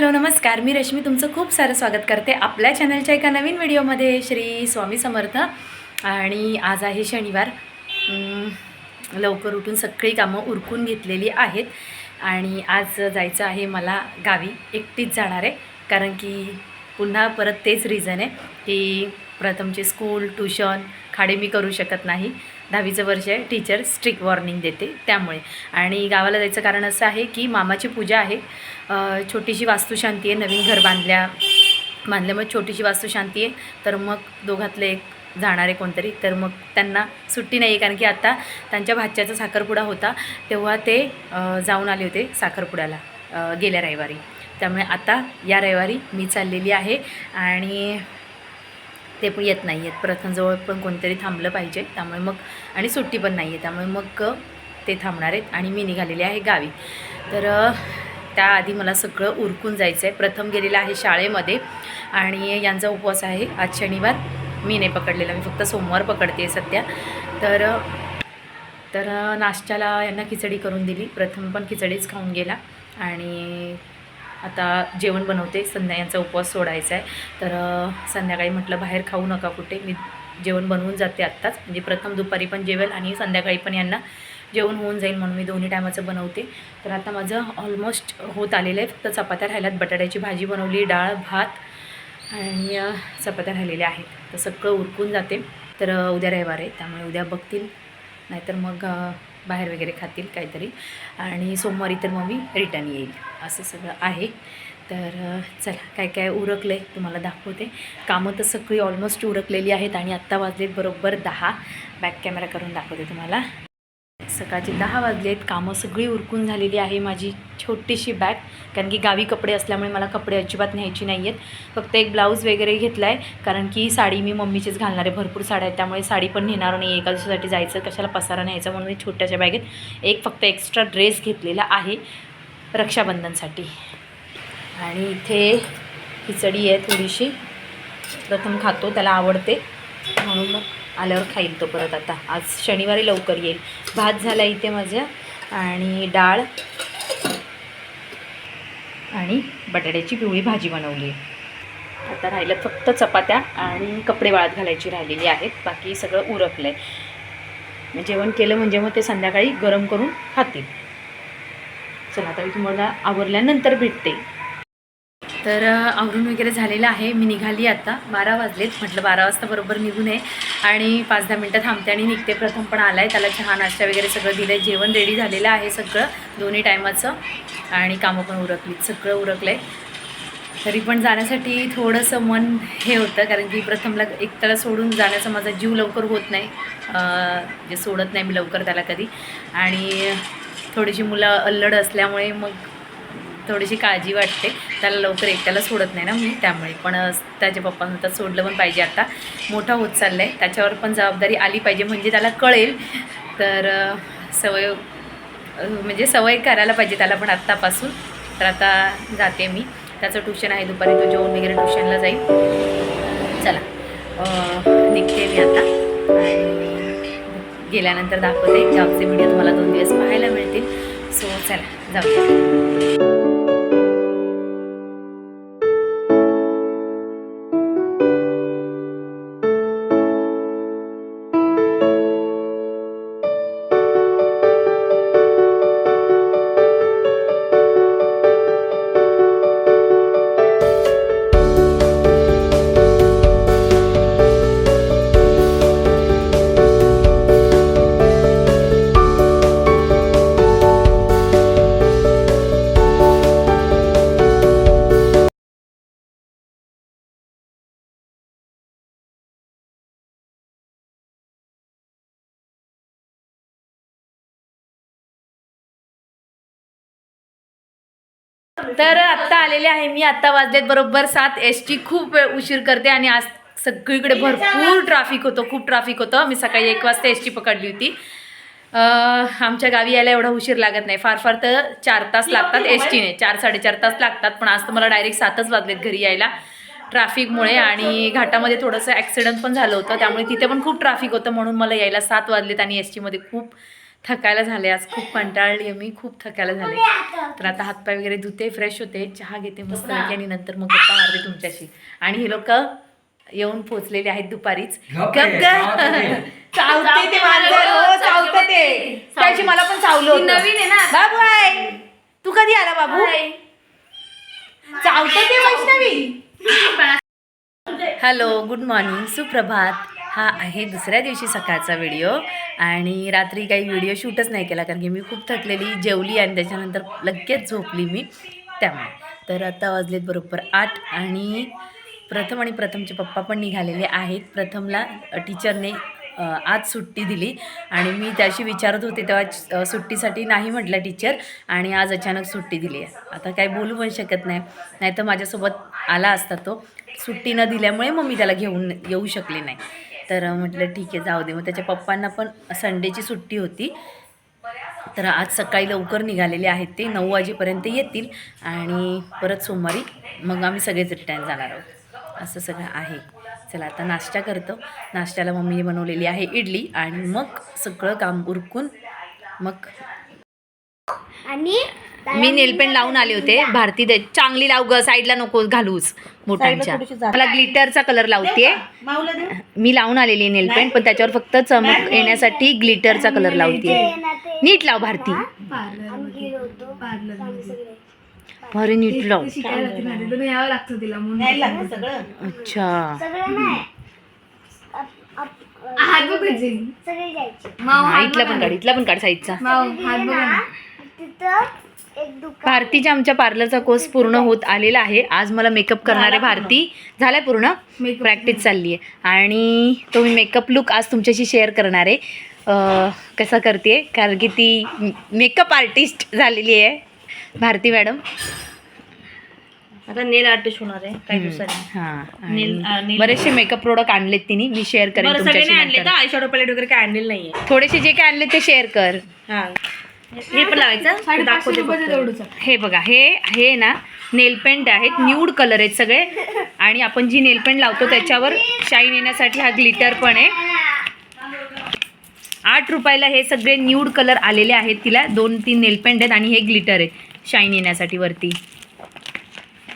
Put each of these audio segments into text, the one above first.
Hello नमस्कार. मी रश्मी तुमचं खूप सारं स्वागत करते आपल्या चॅनलच्या एका नवीन व्हिडिओमध्ये. श्री स्वामी समर्थ. आणि आज आहे शनिवार. लवकर उठून सगळी कामं उरकून घेतलेली आहेत. आणि आज जायचं आहे मला गावी. एकटीच जाणार आहे. कारण की पुन्हा परत तेच रिझन आहे की प्रथमचे स्कूल ट्युशन खाडे मी करू शकत नाही. दहावीचं वर्ष आहे. टीचर स्ट्रिक्ट वॉर्निंग देते. त्यामुळे. आणि गावाला जायचं कारण असं आहे की मामाची पूजा आहे. छोटीशी वास्तुशांती आहे. नवीन घर बांधल्या बांधल्यामुळे छोटीशी वास्तुशांती आहे. तर मग दोघातले एक जाणारे कोणतरी. तर मग त्यांना सुट्टी नाही आहे कारण की आता त्यांच्या भाच्याचा साखरपुडा होता. तेव्हा ते जाऊन आले होते साखरपुड्याला गेल्या रविवारी. त्यामुळे आता या रविवारी मी चाललेली आहे. आणि ते पण येत नाही आहेत. प्रथमजवळ पण कोणतरी थांबलं पाहिजे. त्यामुळे मग आणि सुट्टी पण नाही आहे. त्यामुळे मग ते थांबणार आहेत आणि मी निघालेली आहे गावी. तर त्याआधी मला सगळं उरकून जायचं आहे प्रथम गेलेलं आहे शाळेमध्ये आणि यांचा उपवास आहे. आज शनिवार. मी नाही पकडलेला. मी फक्त सोमवार पकडते सध्या. तर तर नाश्त्याला यांना खिचडी करून दिली. प्रथम पण खिचडीच खाऊन गेला. आणि आता जेवण बनवते. संध्या यांचा उपवास सोडायचा आहे. तर संध्याकाळी म्हटलं बाहेर खाऊ नका कुठे. मी जेवण बनवून जाते आत्ताच. म्हणजे प्रथम दुपारी पण जेवेल आणि संध्याकाळी पण यांना जेवण होऊन जाईल म्हणून मी दोन्ही टायमाचं बनवते. तर आता माझं ऑलमोस्ट होत आलेलं आहे. फक्त चपात्या राहिल्यात. बटाट्याची भाजी बनवली डाळ भात आणि चपात्या राहिलेल्या आहेत. तर सगळं उरकून जाते. तर उद्या रविवार आहे. त्यामुळे उद्या बघतील. नाहीतर मग बाहेर वगैरे खातील काहीतरी. आणि सोमवारी तर मग मी रिटर्न येईल. असं सगळं आहे. तर चला काय काय उरकलं आहे तुम्हाला दाखवते. कामं तर सगळी ऑलमोस्ट उरकलेली आहेत आणि आत्ता वाजलेत बरोबर दहा. बॅक कॅमेरा करून दाखवते तुम्हाला. सकाळचे दहा वाजलेत कामं सगळी उरकून झालेली आहे माझी छोटीशी बॅग. कारण की गावी कपडे असल्यामुळे मला कपडे अजिबात न्यायची नाही आहेत फक्त एक ब्लाऊज वगैरे घेतला आहे कारण की साडी मी मम्मीचीच घालणार आहे. भरपूर साड्या आहेत. त्यामुळे साडी पण नेणार नाही. एका दिवसासाठी जायचं कशाला पसारा न्यायचा म्हणून मी छोट्याशा बॅगेत एक फक्त एक्स्ट्रा ड्रेस घेतलेला आहे रक्षाबंधनसाठी. आणि इथे खिचडी आहे थोडीशी. प्रथम खातो त्याला आवडते. म्हणून मग आल्यावर खाईल तो परत आता. आज शनिवारी लवकर येईल भात झाला इथे माझ्या. आणि डाळ. आणि बटाट्याची पिवळी भाजी बनवली आहे. आता राहिलं फक्त चपात्या आणि कपडे वाळत घालायची राहिलेली आहेत. बाकी सगळं उरकलं आहे जेवण केलं म्हणजे मग ते संध्याकाळी गरम करून खातील चला आता मी तुम्हाला आवरल्यानंतर भेटते. तर आवरून वगैरे झालेलं आहे. मी निघाली आता. बारा वाजलेत. म्हटलं बारा वाजता बरोबर निघून आहे आणि पाच दहा मिनटं थांबते आणि निघते. प्रथम पण आला आहे त्याला चहा नाश्ता वगैरे सगळं दिलं आहे जेवण रेडी झालेलं आहे सगळं. दोन्ही टायमाचं. आणि कामं पण उरकलीत सगळं उरकलं आहे तरी पण जाण्यासाठी थोडंसं मन हे होतं. कारण की प्रथमला एकट्याला सोडून जाण्याचा माझा जीव लवकर होत नाही. जे म्हणजे सोडत नाही मी लवकर त्याला कधी. आणि थोडीशी मुलं अल्लड असल्यामुळे मग थोडीशी काळजी वाटते. त्याला लवकर एकट्याला सोडत नाही ना मी त्यामुळे. पण त्याच्या पप्पांना आता सोडलं पण पाहिजे आता. मोठा होत चाललं आहे त्याच्यावर पण जबाबदारी आली पाहिजे. म्हणजे त्याला कळेल. तर सवय म्हणजे सवय करायला पाहिजे त्याला पण आत्तापासून. तर आता जाते मी. त्याचं ट्युशन आहे. दुपारी तो जेवण वगैरे ट्युशनला जाईल. चला. निघते मी आता. आणि गेल्यानंतर दाखवते. गावचे व्हिडिओ तुम्हाला दोन दिवस पाहायला मिळतील. सो चला. जाऊ तर आत्ता आलेले आहे मी आत्ता वाजलेत बरोबर सात. एस टी खूप वेळ उशीर करते आणि आज सगळीकडे भरपूर ट्राफिक होतं खूप ट्राफिक होतं. मी सकाळी एक वाजता एस टी पकडली होती. आमच्या गावी यायला एवढा उशीर लागत नाही. फार फार तर चार तास लागतात एस टीने चार साडेचार तास लागतात पण आज तर मला डायरेक्ट सातच वाजलेत घरी यायला. ट्रॅफिकमुळे आणि घाटामध्ये थोडंसं ॲक्सिडेंट पण झालं होतं. त्यामुळे तिथे पण खूप ट्रॅफिक होतं म्हणून मला यायला सात वाजलेत आणि एस टीमध्ये खूप थकायला झाले. आज खूप कंटाळली आहे मी. खूप थकायला झाले. तर आता हातपाय वगैरे धुते फ्रेश होते. चहा घेते मस्त आणि नंतर मग गप्पा मारते तुमच्याशी. आणि हे लोक येऊन पोचलेले आहेत दुपारीच. चावते चावते ते मांजर हो चावतं. ते. त्याची मला पण चावलं होतं. नवीन आहे ना. बाबू आहे. तू कधी आला बाबू? चावतं ते वैष्णवी. हॅलो गुड मॉर्निंग सुप्रभात. हा आहे दुसऱ्या दिवशी सकाळचा व्हिडिओ. आणि रात्री काही व्हिडिओ शूटच नाही केला कारण की मी खूप थकलेली जेवली आणि त्याच्यानंतर लगेच झोपली मी त्यामुळे. तर आता वाजलेत बरोबर आठ आणि प्रथम आणि प्रथमचे पप्पा पण निघालेले आहेत. प्रथमला टीचरने आज सुट्टी दिली. आणि मी त्याशी विचारत होते तेव्हा सुट्टीसाठी नाही म्हटलं टीचर आणि आज अचानक सुट्टी दिली आहे. आता काही बोलू पण शकत नाही. नाहीतर माझ्यासोबत आला असता तो. सुट्टी न दिल्यामुळे मग मी त्याला घेऊन येऊ शकले नाही. तर म्हटलं ठीक आहे जाऊ दे. मग त्याच्या पप्पांना पण संडेची सुट्टी होती. तर आज सकाळी लवकर निघालेले आहेत ते. नऊ वाजेपर्यंत येतील आणि परत सोमवारी मग आम्ही सगळेच रिटर्न जाणार आहोत. असं सगळं आहे. चला आता नाश्ता करतो. नाश्त्याला मम्मीने बनवलेली आहे इडली आणि मग सगळं काम उरकून मग आणि मी नेलपेंट लावून आले होते. भारती दे चांगली लाव ग साईडला नको घालूच मोठ्यांच्या. मला ग्लिटरचा कलर लावते मी लावून आलेली आहे नेलपेंट पण त्याच्यावर फक्त चमक येण्यासाठी ग्लिटरचा कलर लावते नीट लाव भारती. अरे नीट लाव. अच्छा. इथला पण. काढ इथला पण काढ साईडचा माव हात बघा ना. भारतीच्या आमच्या पार्लरचा कोर्स पूर्ण होत आलेला आहे. आज मला मेकअप करणारे भारती. झालाय पूर्ण? प्रॅक्टिस चालली आहे आणि तो मी मेकअप लुक आज तुमच्याशी शेअर करणार आहे. कसा करते कारण की ती मेकअप आर्टिस्ट झालेली आहे. भारती मॅडम. आता नेल आर्टिस्ट होणार आहे. काही दिवसांनी. हां. बरेचसे मेकअप प्रोडक्ट आणलेत तिने. मी शेअर करेन आणले तुमच्याशी तर आय शॅडो पॅलेट वगैरे काय आणलेलं नाहीये. थोडेसे जे काय आणले ते शेअर कर. हा. हे पण लावायचं. दाखवते फक्त. हे बघा हे हे ना नेल पेंट आहेत न्यूड कलर आहेत सगळे. आणि आपण जी नेल पेंट लावतो त्याच्यावर शाईन येण्यासाठी हा ग्लिटर पण आहे. आठ रुपयाला हे सगळे न्यूड कलर आलेले आहेत तिला. दोन तीन नेल पेंट आहेत आणि हे ग्लिटर आहे शाईन येण्यासाठी वरती.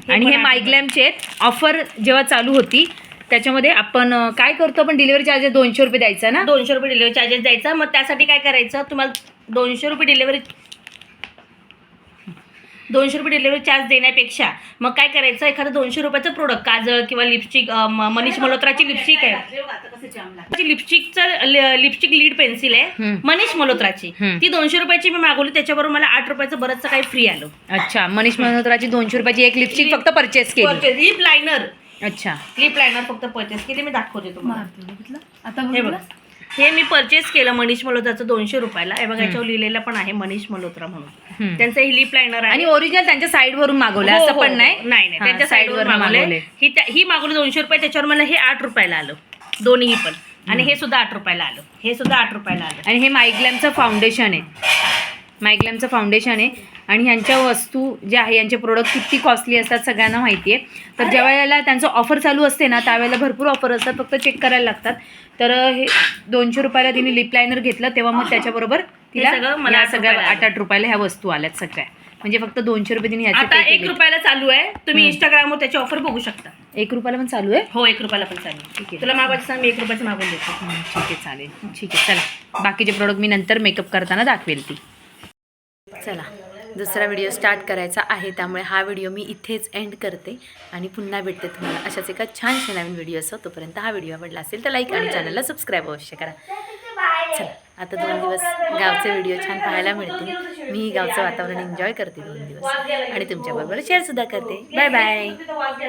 आणि हे मायग्लॅमचे आहेत. ऑफर जेव्हा चालू होती त्याच्यामध्ये आपण अं, काय करतो आपण डिलिव्हरी चार्जेस दोनशे रुपये द्यायचा ना? दोनशे रुपये डिलिव्हरी चार्जेस द्यायचा. मग त्यासाठी काय करायचं? तुम्हाला दोनशे रुपये डिलिव्हरी दोनशे रुपये डिलिव्हरी चार्ज देण्यापेक्षा मग काय करायचं? एखादं दोनशे रुपयाचं प्रोडक्ट काजळ किंवा लिपस्टिक मनीष मल्होत्राची लिपस्टिक आहे. लिपस्टिकचं लिपस्टिक लीड पेन्सिल आहे. मनीष मल्होत्राची. ती दोनशे रुपयाची मी मागवली त्याच्याबरोबर मला आठ रुपयाचं बरंचसं काही फ्री आलं. अच्छा मनीष मल्होत्राची दोनशे रुपयाची एक लिपस्टिक फक्त परचेस केली. लिप लायनर अच्छा. लिप लायनर फक्त परचेस केली मी दाखवते तुम्हाला. आता हे बघा. हे मी परचेस केलं मनीष मल्होत्राचं दोनशे रुपयाला. हे बघा याच्यावर लिहिलेलं पण आहे मनीष मल्होत्रा म्हणून. त्यांचं हे लिप लायनर आहे. आणि ओरिजिनल त्यांच्या साईड वरून मागवलं हो, असं हो, पण हो. नाही? नाही नाही. त्यांच्या साईडवर मागवले ही त्या- ही मागवली दोनशे रुपये त्याच्यावर मला हे आठ रुपयाला आलं. दोन्ही पण. आणि हे सुद्धा आठ रुपयाला आलं. हे सुद्धा आठ रुपयाला आलं. आणि हे मायग्लॅमचं फाउंडेशन आहे. मायग्लॅमचं फाउंडेशन आहे. आणि ह्यांच्या वस्तू ज्या आहे यांचे प्रोडक्ट किती कॉस्टली असतात सगळ्यांना माहिती आहे तर ज्या वेळेला त्यांचं ऑफर चालू असते ना त्यावेळेला भरपूर ऑफर असतात फक्त चेक करायला लागतात. तर हे दोनशे रुपयाला तिने लिप लायनर घेतलं तेव्हा मग त्याच्याबरोबर तिला मला सगळ्या आठ आठ रुपयाला ह्या वस्तू आल्यात सगळ्या. म्हणजे फक्त दोनशे रुपये तिने आता एक. रुपयाला चालू आहे. तुम्ही. इंस्टाग्रामवर त्याची ऑफर बघू शकता. एक रुपयाला पण चालू आहे? हो एक रुपयाला पण चालू ठीक आहे. तुला मागवायचं सांग मी एक रुपयाचं मागून देतो. ठीक आहे चालेल. ठीक आहे चला. बाकीचे प्रोडक्ट मी नंतर मेकअप करताना दाखवेल ती. चला. दुसरा व्हिडिओ स्टार्ट करायचा आहे त्यामुळे हा व्हिडिओ मी इथेच एंड करते आणि पुन्हा भेटते तुम्हाला अशाच एका छानशा नवीन व्हिडिओ असो तोपर्यंत हा व्हिडिओ आवडला असेल तर लाईक आणि चॅनलला सबस्क्राईब अवश्य करा. चला आता दोन दिवस गावचे व्हिडिओ छान पाहायला मिळतील. मी गावचं वातावरण एन्जॉय करते दोन दिवस. आणि तुमच्याबरोबर शेअरसुद्धा करते. Bye bye